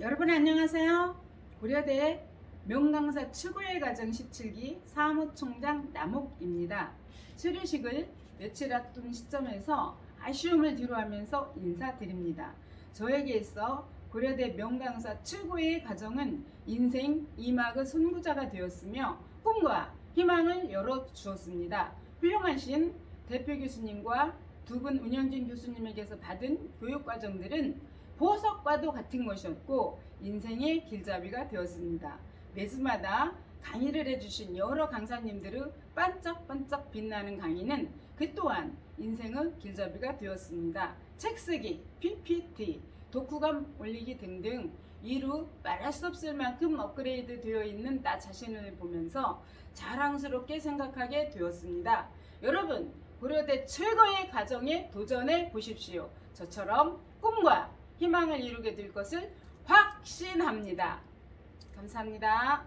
여러분 안녕하세요. 고려대 명강사 추구의 과정 17기 사무총장 남옥입니다. 수료식을 며칠 앞둔 시점에서 아쉬움을 뒤로하면서 인사드립니다. 저에게 있어 고려대 명강사 최고의 과정은 인생 이막의 선구자가 되었으며 꿈과 희망을 열어주었습니다. 훌륭하신 대표 교수님과 두 분 운영진 교수님에게서 받은 교육 과정들은 보석과도 같은 것이었고 인생의 길잡이가 되었습니다. 매주마다 강의를 해주신 여러 강사님들의 반짝반짝 빛나는 강의는 그 또한 인생의 길잡이가 되었습니다. 책 쓰기, PPT, 독후감 올리기 등등 이루 말할 수 없을 만큼 업그레이드 되어 있는 나 자신을 보면서 자랑스럽게 생각하게 되었습니다. 여러분, 고려대 최고의 과정에 도전해 보십시오. 저처럼 꿈과 희망을 이루게 될 것을 확신합니다. 감사합니다.